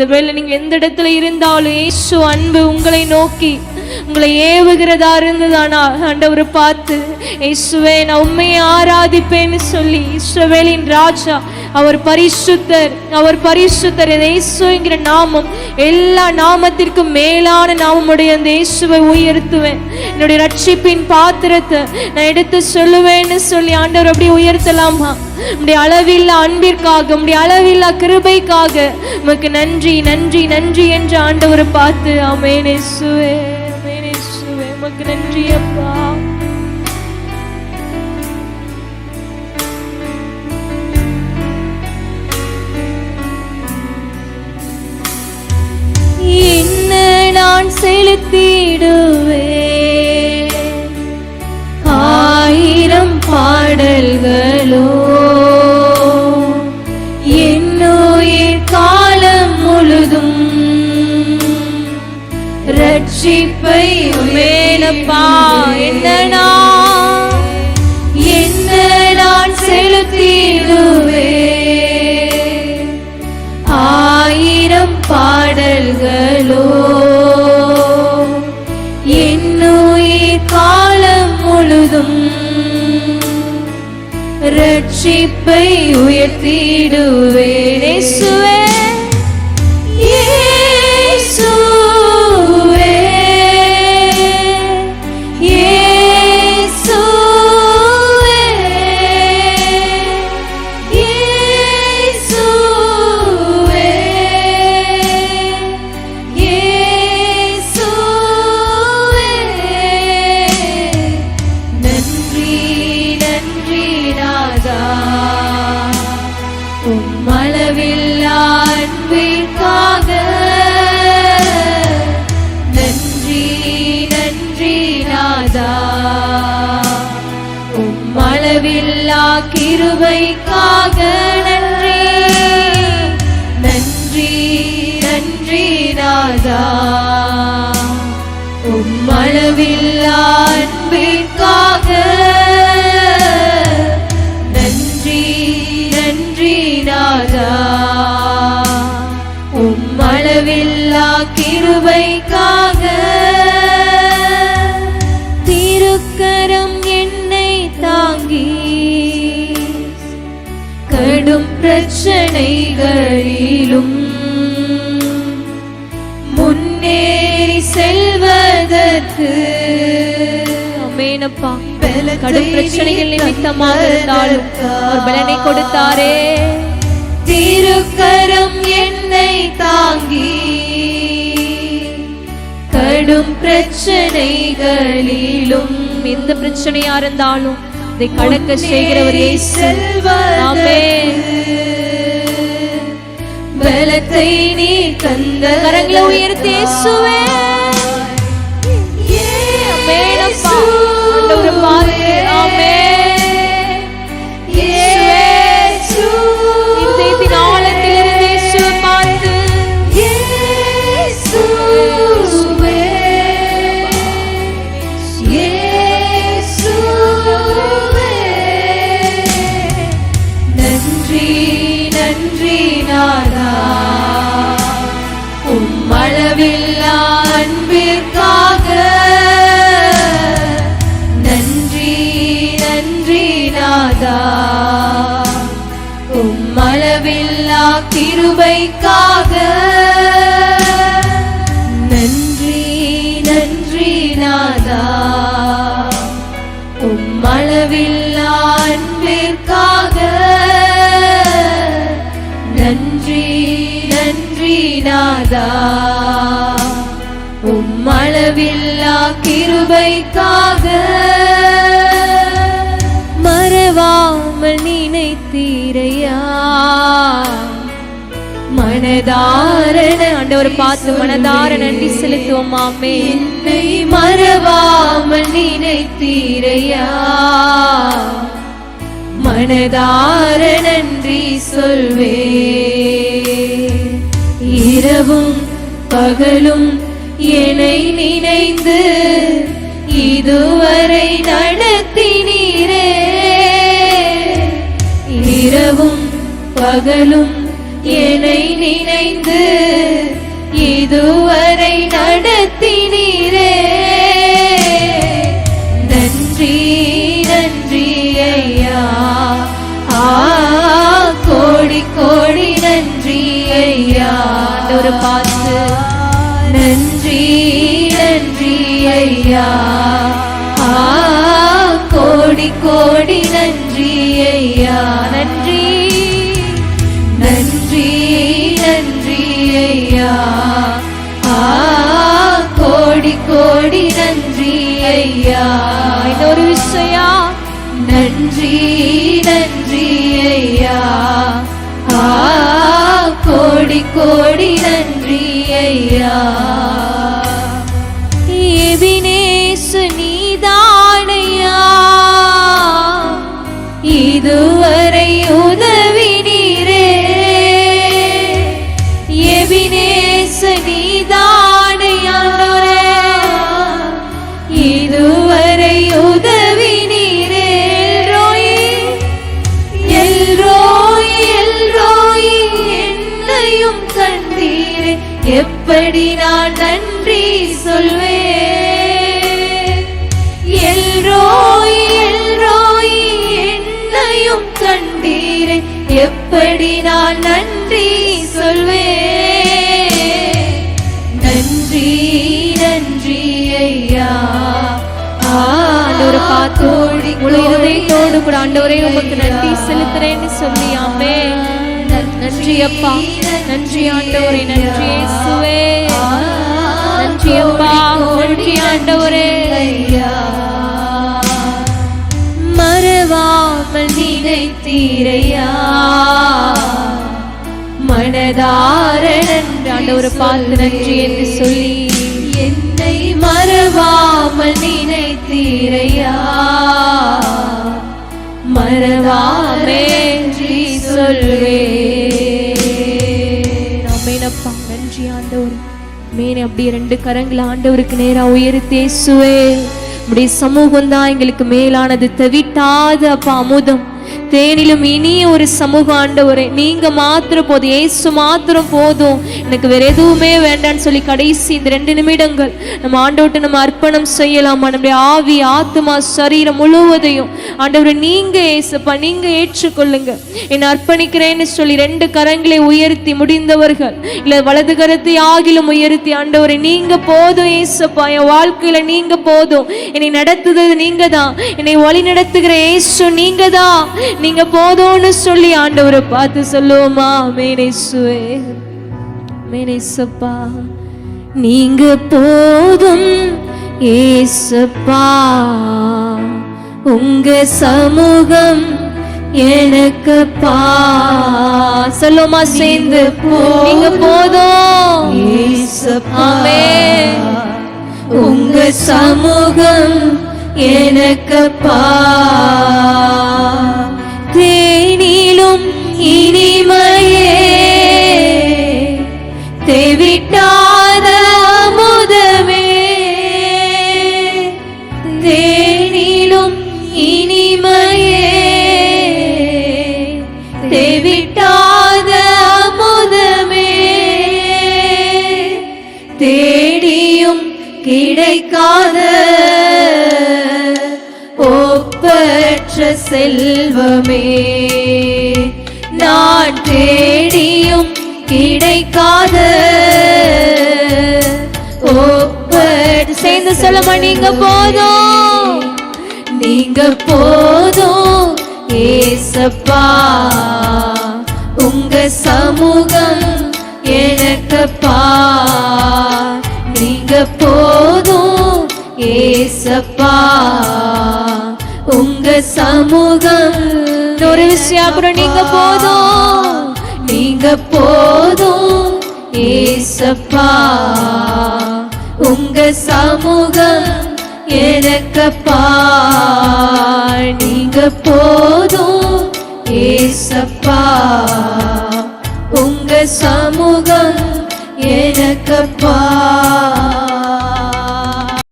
இந்த வேலை நீங்க எந்த இடத்துல இருந்தாலும் இயேசு அன்பு உங்களை நோக்கி உங்களை ஏவுகிறதா இருந்ததானா? ஆண்டவரை பார்த்து இயேசுவே நான் உண்மையை ஆராதிப்பேன்னு சொல்லி இஸ்ரவேலின் ராஜா அவர் பரிசுத்தர் அவர் பரிசுத்தர் இயேசுங்கிற நாமம் எல்லா நாமத்திற்கும் மேலான நாமமுடைய அந்த இயேசுவை உயர்த்துவேன். என்னுடைய ரட்சிப்பின் பாத்திரத்தை நான் எடுத்து சொல்லுவேன்னு சொல்லி ஆண்டவர் அப்படியே உயர்த்தலாமா? உடைய அளவில்லா அன்பிற்காக உடைய அளவில்லா கிருபைக்காக உமக்கு நன்றி நன்றி நன்றி என்று ஆண்டவரை பார்த்து அமேன் இயேசுவே. ஆமென் ஆயிரம் பாடல்களோ? என்னுயிர் காலம் முழுதும் ரட்சிப்பை உயர்த்திடும் அளவில்லா கிருபைக்காக நன்றி நன்றி நன்றி நாதா உம்மளவில்லா அன்பிற்காக. நன்றி நன்றி நாதா பிரச்சனைகளிலும் முன்னேறி செல்வதற்கு அமேனப்பா கடும் பிரச்சனைகள் நிமித்தமாக இருந்தாலும் ஒரு பலனை கொடுத்தாரே. திருக்கரம் என்னை தாங்கி கடும் பிரச்சனைகளிலும் எந்த பிரச்சனையா இருந்தாலும் இதை கடக்க செய்கிறவர் ஆமென். பலத்தை நீ தந்த கரங்களை உயர்த்தி இயேசுவே. ஆமெனப்பா. ஆண்டவரை நன்றி நாதா உம்மளவில்லா அன்பிற்காக. நன்றி நன்றி நாதா. உம்மளவில்லா கிருபைக்காக. நாதா உம்மளவில்லா கிருபைக்காக. மறவாமல் நினைத்தீரையா? மனதாரண ஆண்டவர் பார்த்து மனதார நன்றி செலுத்துவோம். ஆமே என்னை மறவாமல் நினைத்தீரையா? மனதார நன்றி சொல்வே இரவும் பகலும் என்னை நினைந்து இதுவரை நடத்தினீரே. இரவும் பகலும் என்னை நினைந்து இதுவரை நடத்தினீரே. ஒரு பார்த்து நன்றி நன்றி ஐயா. கோடி கோடி நன்றி ஐயா. நன்றி நன்றி நன்றி ஐயா. கோடி நன்றி ஐயா. எப்படி நான் நன்றி சொல்வேன் நன்றி நன்றி ஐயா. ஆண்டவர் பார்த்தோடி இருதயத்தோடு கூட ஆண்டவரே. உமக்கு நன்றி செலுத்துறேன்னு சொல்லி ஆமே. நன்றி அப்பா. நன்றி ஆண்டவரே நன்றி இயேசுவே. நன்றி அப்பா. நன்றி ஆண்டவரே. ஆண்டவரை பார்த்து நன்றி என்று சொல்லி என்னை மறவாமல் நினைத்தீரையா? மறவாமே சொல்வே நம்மேனப்பா நன்றி ஆண்டவர். மேனே அப்படியே ரெண்டு கரங்களை ஆண்டவருக்கு நேரா உயர்த்தி இயேசுவே உடைய சமூகம் தான் எங்களுக்கு மேலானது. தவிட்டாத அப்பா அமுதம். தேனிலும் இனிய ஒரு சமூக ஆண்டவரே நீங்க மாத்திரம் போதும் ஏசு மாத்திரம் போதும். எனக்கு வேற எதுவுமே வேண்டாம்னு சொல்லி கடைசி இந்த ரெண்டு நிமிடங்கள் நம்ம ஆண்டவர்கிட்ட நம்ம அர்ப்பணம் செய்யலாமா? நம்முடைய ஆவி ஆத்மா சரீரம் முழுவதையும் ஆண்டவரை நீங்க ஏசப்பா நீங்க ஏற்றுக்கொள்ளுங்க. என்னை அர்ப்பணிக்கிறேன்னு சொல்லி ரெண்டு கரங்களை உயர்த்தி முடிந்தவர்கள் இல்ல வலது கரத்தை ஆகிலும் உயர்த்தி ஆண்டவரை நீங்க போதும் ஏசப்பா என் வாழ்க்கையில நீங்க போதும். என்னை நடத்துறது நீங்க தான் என்னை வழி நடத்துகிற ஏசு நீங்க தான் நீங்க போதும்னு சொல்லி ஆண்டவரை பார்த்து சொல்லுவோமா? மேனேசுவே மேனேசப்பா நீங்க போதும் ஏசப்பா உங்க சமூகம் எனக்கு பா. சொல்லுமா சேர்ந்து நீங்க போதும் ஆமே உங்க சமூகம் எனக்கு பா. தேனிலும் இனிமையே. தேவிட்டாத முதமே தே செல்வமே. நான் தேடியும் கிடைக்காத ஒப்பற்ற சேர்ந்து சொல்லுமா நீங்க போதும். நீங்க போதும் ஏசப்பா. உங்க சமூகம் எனக்கு பா நீங்க போதும் ஏசப்பா. உங்க சமூகம் ஒரு விஷயம் அப்புறம் நீங்க போதும். நீங்க போதும். ஏசப்பா. உங்க சமூகம் எனக்கப்பா நீங்க போதும். ஏசப்பா. உங்க சமூகம் எனக்கப்பா